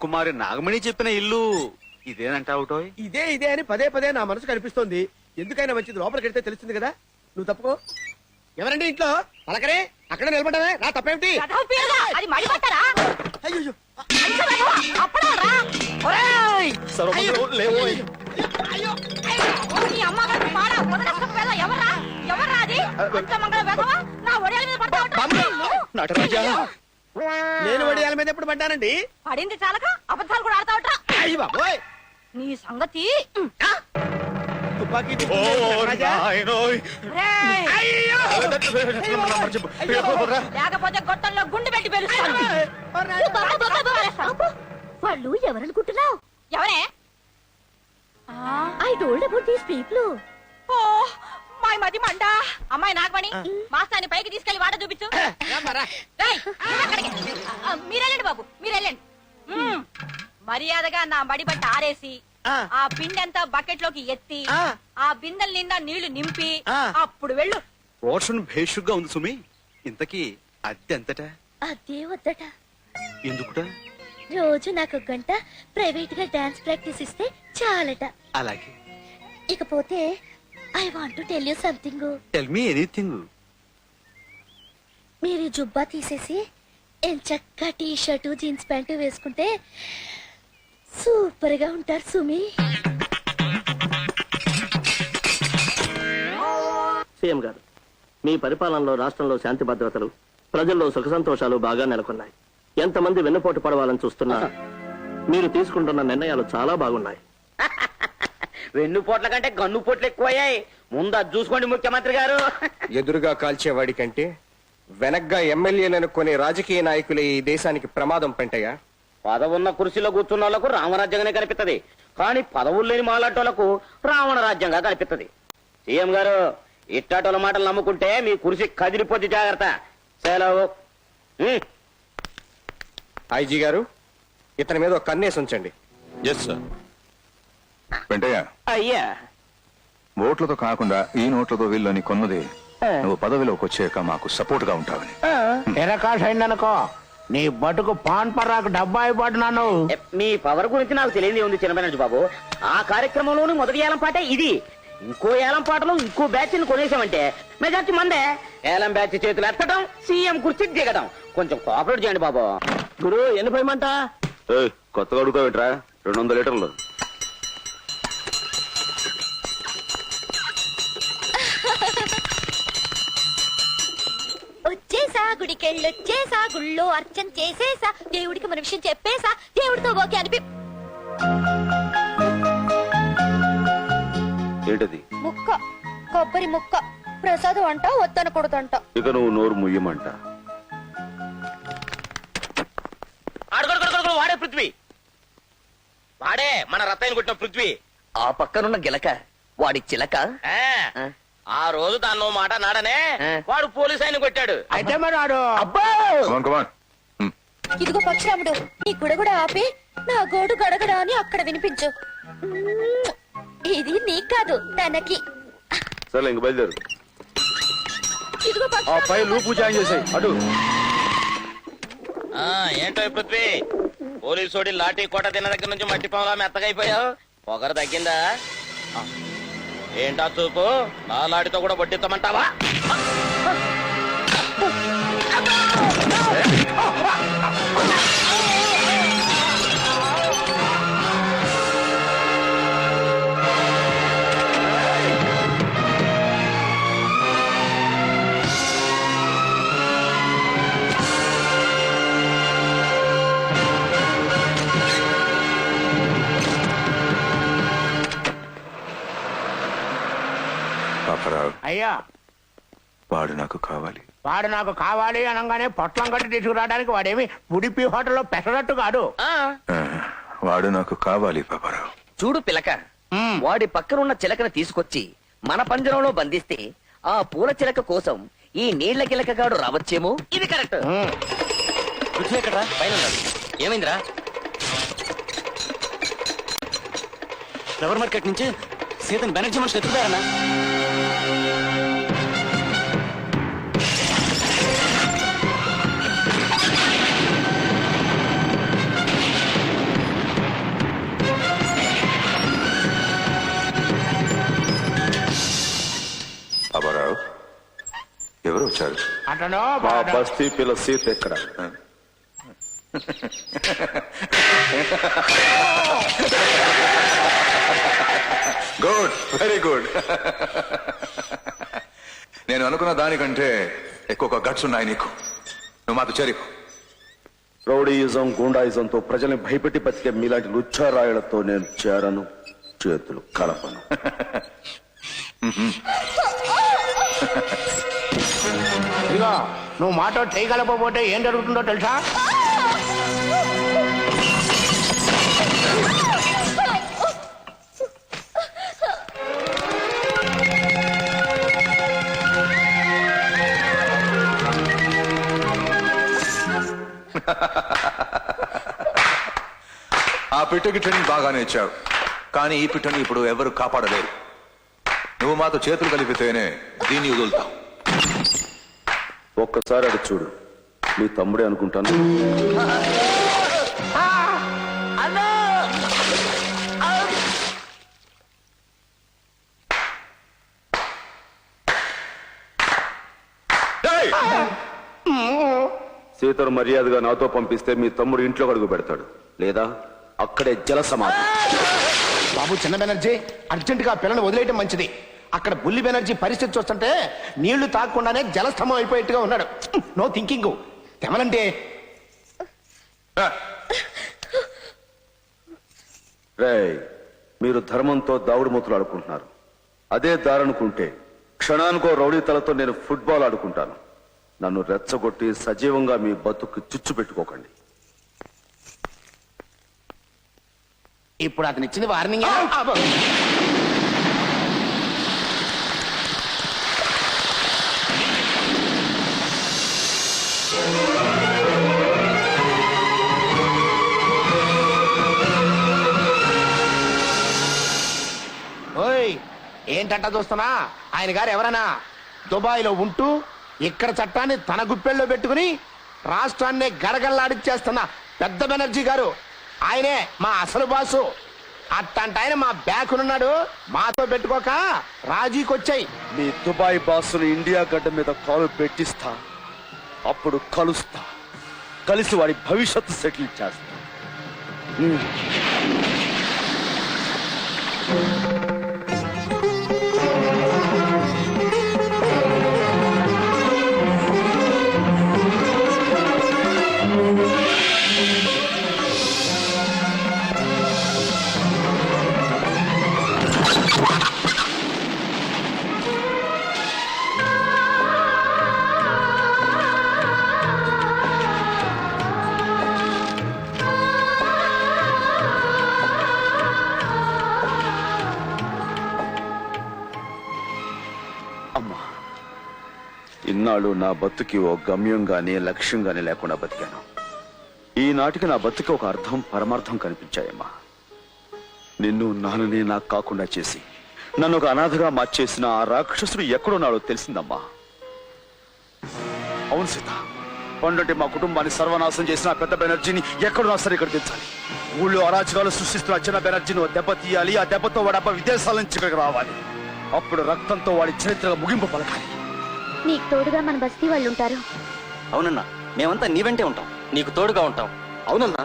కుమారి నాగమణి చెప్పిన ఇల్లు ఇదేనంటావుటో ఇదే ఇదే అని పదే పదే నా మనసు కనిపిస్తోంది. ఎందుకైనా మంచిది లోపలికి వెళ్తే తెలుస్తుంది కదా? నువ్వు తప్పుకో. ఎవరండి ఇంట్లో? పలకరే అక్కడ నిలబడమే నా తప్పేమిటి? మడి పట్టరా అయ్యో నటరాజా. నేను వడియాల మీద ఎప్పుడు పడ్డానండి? పడింది చాలక అబద్ధాలు కూడా ఆడతావట్రా. అయ్యి బాబోయ్! నీ సంగతి? తుపాకీ. లేకపోతే గొట్టంలో గుండు పెట్టి పెరుస్తాను. వాళ్ళు ఎవరనుకుంటున్నావు? ఎవరే? I told about these people. ఓ! మాయ్ మది మండ. అమ్మాయి నాగమణి మాస్తాన్ని పైకి తీసుకెళ్ళి వాట చూపించు. మీరెళ్ళండి బాబు మీరెళ్ళండి. మర్యాదగా నా మడి బట్ట ఆరేసి ఆ. ఆ పిండి అంతా బకెట్లోకి ఎత్తి ఆ. బిందెల నిండా నీళ్ళు నింపి. అప్పుడు వెళ్ళు. పోర్షన్ భేషుగ్గా ఉంది సుమి. ఇంతకీ అద్దె ఎంతట అదే వద్దట ఎందుకుట? రోజు నాకు ఒక గంట ప్రైవేట్గా డాన్స్ ప్రాక్టీస్ ఇస్తే చాలట. అలాగే. ఇకపోతే I want to tell you something tell me anything మీరు ఈ జుబ్బా తీసేసి ఎంచక్క టీ షర్టు జీన్స్ ప్యాంటు వేసుకుంటే సూపర్గా ఉంటారు సుమి. సీఎం గారు మీ పరిపాలనలో రాష్ట్రంలో శాంతి భద్రతలు ప్రజల్లో సుఖ సంతోషాలు బాగా నెలకొన్నాయి. ఎంతమంది వెన్నుపోటు పడవాలని చూస్తున్నా మీరు తీసుకుంటున్న నిర్ణయాలు చాలా బాగున్నాయి. వెన్ను పోట్ల కంటే గన్ను పోట్లు ఎక్కువయ్యాయి. ముందు అది చూసుకోండి ముఖ్యమంత్రి గారు. ఎదురుగా కాల్చేవాడి కంటే వెనగ్గా ఎమ్మెల్యేలను కొని రాజకీయ నాయకులే ఈ దేశానికి ప్రమాదం పెంటయ్యా. పదవున్న కుర్చీలో కూర్చున్న వాళ్ళకు రామరాజ్యంగానే కనిపిస్తది కానీ పదవులు లేని మాలాటోళ్ళకు రావణ రాజ్యంగా కనిపిస్తది సీఎం గారు ఇట్టాటోల మాటలు నమ్ముకుంటే మీ కుర్చీ కదిలిపోద్ది జాగ్రత్త. సెలవు. ఉమ్. ఐజీ గారు ఇతని మీద ఒక కన్నేసి ఉంచండి. ఎస్ సార్ వెంటయ్య. అయ్యా. ఓట్లతో కాకుండా ఈ నోట్లతో వీళ్ళని కొన్నది నువ్వు పదవిలోకి వచ్చాక మాకు సపోర్ట్గా ఉంటావని ఎరకాష్ అయిందనుకో నీ బతుకు పాన్ పర్రాకు డబ్బా అయిపోతున్నాను మీ పవర్ గురించి నాకు తెలియదు ఉంది చిన్నబెనర్జీ బాబు. ఆ కార్యక్రమంలోని మొదటి ఏలం పాటే ఇది. ఇంకో ఏలం పాటలో ఇంకో బ్యాచ్ని కొనేసామంటే మెజార్టీ మందే. ఏలం బ్యాచ్ చేతులు ఎత్తడం సీఎం కుర్చీ దిగడం కొంచెం కోఆపరేట్ చేయండి బాబు. గురు ఎన్ని పోయమంట? కొత్తగా అడుగుతావేట్రా? రెండు వందల లీటర్లు. గుడికెళ్ళొచ్చేసా గుళ్ళో అర్చన చేసేసా దేవుడికి మన విషయం చెప్పేసా దేవుడితో ఓకే అనిపి ఏంటది? ముక్క కొబ్బరి ముక్క. ప్రసాదం అంట వద్దనకూడదంట. ఇక నువ్వు నోరు ముయ్యమంట. వాడే పృథ్వీ. వాడే మన రత్తయ్యని కొట్టిన పృథ్వీ. ఆ పక్కనున్న గిలక వాడి చిలక? ఆ, ఆ రోజు దాన్నో మాట నాడనే. వాడు పోలీస్ ఆయన కొట్టాడు. అయితే మరి వాడు కమాన్ ఇదిగో పక్షిరాముడు నీ కూడా ఆపి నా గోడు గడగడ అని అక్కడ వినిపించు. మ్మ్. ఇది నీకు కాదు తనకి. సరే ఇంక బయలుదేరు. ఇదిగో ఆ పక్షిరాముడు, పై లూపు జాయిన్ చేసాయి అటు. ఆ ఏంటో ఈ పృథ్వీ? పోలీసోడి లాఠీ కోట తిన్న దగ్గర నుంచి మట్టి పాములా మెత్తగైపోయావు పొగరు తగ్గిందా? ఏంటా చూపు? నాలాడితో కూడా వడ్డిస్తామంటావా? వాడు నాకు కావాలి అనగానే పొట్లం కట్టి తీసుకురావడానికి వాడేమి ఉడిపి హోటల్లో పెట్టనట్టు కాదు ఆ, వాడు నాకు కావాలి పాపరావు చూడు పిలక మ్మ్. వాడి పక్కనున్న చిలకను తీసుకొచ్చి మన పంజరంలో బంధిస్తే ఆ పూల చిలక కోసం ఈ నీళ్ళ గిలకగాడు రావచ్చేమో? ఇది కరెక్ట్. ఉమ్. పృథ్వీ ఎక్కడ్రా? పైన ఉన్నాడు. ఏమైందిరా? ఫ్లవర్ మార్కెట్ నుంచి సీతన్ బెనర్జీ మనుషులు ఎత్తుకుతారన్నా అతను మా. బస్తీ పిల్ల సీత ఎక్కడ? గుడ్ వెరీ గుడ్ నేను అనుకున్న దానికంటే ఎక్కువ గట్స్ ఉన్నాయి నీకు. నువ్వు మాతో చేరికు రౌడీయిజం గూండాయిజంతో ప్రజల్ని భయపెట్టి బతికే మీలాంటి లుచ్చారాయులతో నేను చేరను. చేతులు కలపను. ఇదిగో నువ్వు మాట చేయగలపోతే ఏం జరుగుతుందో తెలుసా? ఆ పిట్టకి ట్రైనింగ్ బాగానే ఇచ్చావు. కానీ ఈ పిట్టుని ఇప్పుడు ఎవరు కాపాడలేరు. నువ్వు మాతో చేతులు కలిపితేనే దీన్ని వదులుతావు. ఒక్కసారి అడి చూడు. మీ తమ్ముడే అనుకుంటాను! సీతను మర్యాదగా నాతో పంపిస్తే మీ తమ్ముడు ఇంట్లో అడుగు పెడతాడు. లేదా? అక్కడే జల సమాధి బాబు చిన్న బెనర్జీ అర్జెంట్గా పిల్లని వదిలేయటం మంచిది. అక్కడ బుల్లి బెనర్జీ పరిస్థితి చూస్తుంటే నీళ్ళు తాగకుండానే జలస్తంభం అయిపోయేట్టుగా ఉన్నాడు. నో థింకింగ్ తెమలంటే మీరు ధర్మంతో దావుడు మూతలు ఆడుకుంటున్నారు. అదే దారనుకుంటే క్షణానికో రౌడీ తలతో నేను ఫుట్బాల్ ఆడుకుంటాను. నన్ను రెచ్చగొట్టి సజీవంగా మీ బతుకు చిచ్చు పెట్టుకోకండి. ఇప్పుడు అతను ఇచ్చింది వార్నింగ్ ఏంటంట చూస్తున్నా ఆయన గారు ఎవరన్నా దుబాయ్లో ఉంటూ ఇక్కడ చట్టాన్ని తన గుప్పెల్లో పెట్టుకుని రాష్ట్రాన్ని గడగల్లాడిచ్చేస్తున్న పెద్ద బెనర్జీ గారు. ఆయనే మా అసలు బాసు. అట్టంట ఆయన మా బ్యాక్ ఉన్నాడు మాతో పెట్టుకోక రాజీకొచ్చాయి. మీ దుబాయ్ బాసును ఇండియా గడ్డ మీద కాలు పెట్టిస్తా. అప్పుడు కలుస్తా. కలిసి వాడి భవిష్యత్తు సెటిల్ చేస్తా. Música ఇన్నాళ్ళు నా బతుకి ఓ గమ్యం గాని లక్ష్యం గాని లేకుండా బతికాను. ఈనాటికి నా బతుకి ఒక అర్థం పరమార్థం కనిపించాయమ్మా. నిన్ను నాన్ననే నాకు కాకుండా చేసి నన్ను ఒక అనాథగా మార్చేసిన ఆ రాక్షసుడు ఎక్కడున్నాడో తెలిసిందమ్మా. అవును సీత పండంటే మా కుటుంబాన్ని సర్వనాశనం చేసిన పెద్ద బెనర్జీని ఎక్కడున్నా సరే ఇక్కడ తెచ్చాలి ఊళ్ళో అరాచకాలు సృష్టిస్తున్న చిన్న బెనర్జీని ఓ దెబ్బ తీయాలి ఆ దెబ్బతో వాడి విదేశాల నుంచి ఇక్కడికి రావాలి. అప్పుడు రక్తంతో వాడి చరిత్రగా ముగింపు పలకాలి. నీకు తోడుగా మన బస్తీ వాళ్ళు ఉంటారు అవునన్నా మేమంతా నీ వెంటే ఉంటాం. నీకు తోడుగా ఉంటాం. అవునన్నా.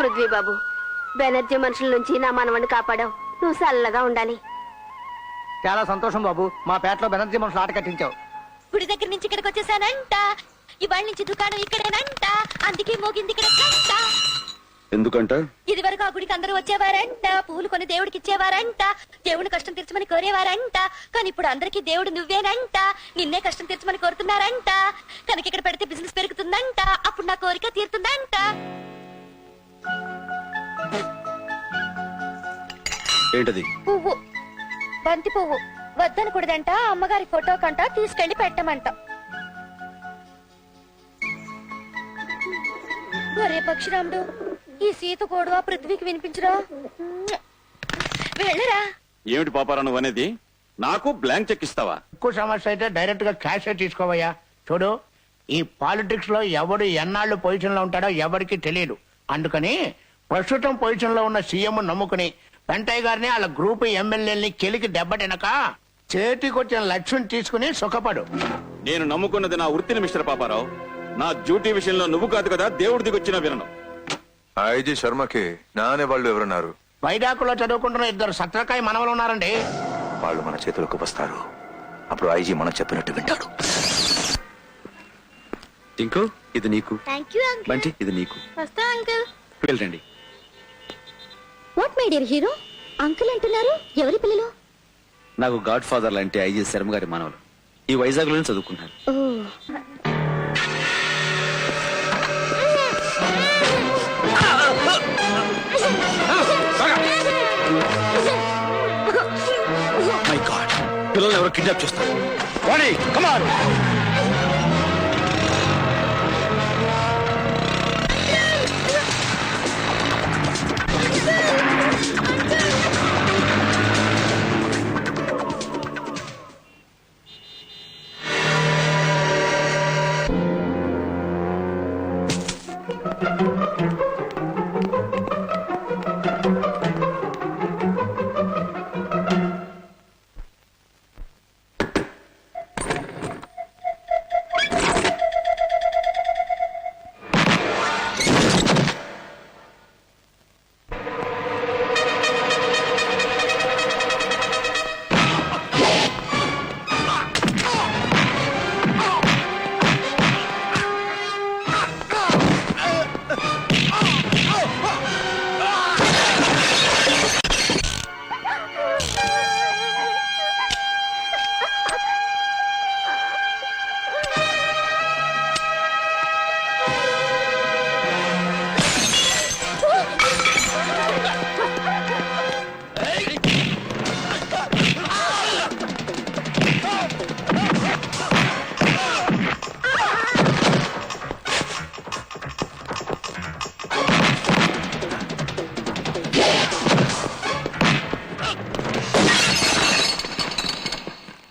పృథ్వీ బాబు బెనర్జీ మనుషుల నుంచి నా మనవని కాపాడావు. నువ్వు చల్లగా ఉండాలి. చాలా సంతోషం బాబు. మా పేటలో బెనర్జీ మనుషులు ఆట కట్టించావు. గుడి దగ్గర నుంచి ఇక్కడికి వచ్చేసానంట. ఇవాళ నుంచి దుకాణం ఇక్కడేనంట. అందుకే మోగింది ఇక్కడ. ఎందుకంట? ఇది వరకు ఆ గుడికి అందరూ వచ్చేవారంట. పూలు కొని దేవుడికి ఇచ్చేవారంట. దేవుని కష్టం తీర్చమని కోరేవారంట. కానీ ఇప్పుడు అందరికీ దేవుడు నువ్వేనంట. నిన్నే కష్టం తీర్చమని కోరుతున్నారంట. కనుక ఇక్కడ పెడితే బిజినెస్ పెరుగుతుందంట. అప్పుడు నా కోరిక తీరుతుందంట ఏంటది? పువ్వు. బంతి పువ్వు. వద్దనకూడదంట అమ్మగారి ఫోటో కంట తీసుకెళ్ళి పెట్టమంట. ఒరే పక్షిరాముడు ఈ సీత గోడవ పృథ్వీకి వినిపించరా? వెళ్ళరా. ఏమిటి పాపారా నువ్వు అనేది? నాకు బ్లాంక్ చెక్ ఇస్తావా? ఎక్కువ సమస్య అయితే డైరెక్ట్గా క్యాష్ తీసుకోవయ్యా. చూడు ఈ పాలిటిక్స్లో ఎవడు ఎన్నాళ్ళు పొజిషన్లో ఉంటాడో ఎవరికి తెలియదు. అందుకని ప్రస్తుతం పొజిషన్లో ఉన్న సీఎం నమ్ముకుని వెంటయ్య గారిని వాళ్ళ గ్రూప్ ఎమ్మెల్యేని కెలికి దెబ్బతినక చేతికొచ్చిన లక్ష్యం తీసుకుని సుఖపడు. నేను నమ్ముకున్నది నా వృత్తిని మిస్టర్ పాపారావు. నా డ్యూటీ విషయంలో నువ్వు కాదు కదా దేవుడి దిగొచ్చిన వినను. ఐజీ శర్మకి నానే వాళ్ళు ఎవరున్నారు? వైడాకులో చదువుకుంటున్న ఇద్దరు సత్రకాయ మనవలు ఉన్నారండి. వాళ్ళు మన చేతులకు వస్తారు. అప్పుడు ఐజీ మనం చెప్పినట్టు వింటాడు. ఇంకో ఇది నీకు. థ్యాంక్ యూ అంకుల్ బంటి ఇది నీకు. వస్తా అంకుల్ వెళ్ళండి. What my dear hero uncle అంటున్నారు? ఎవరి పిల్లలు? నాకు గాడ్ ఫాదర్ లాంటి ఐజీ శర్మ గారి మనవలు. ఈ వైజాగ్లోనే చదువుకున్నారు మై గాడ్ పిల్లల్ని ఎవరు కిడ్నాప్ చేస్తారు. కమాన్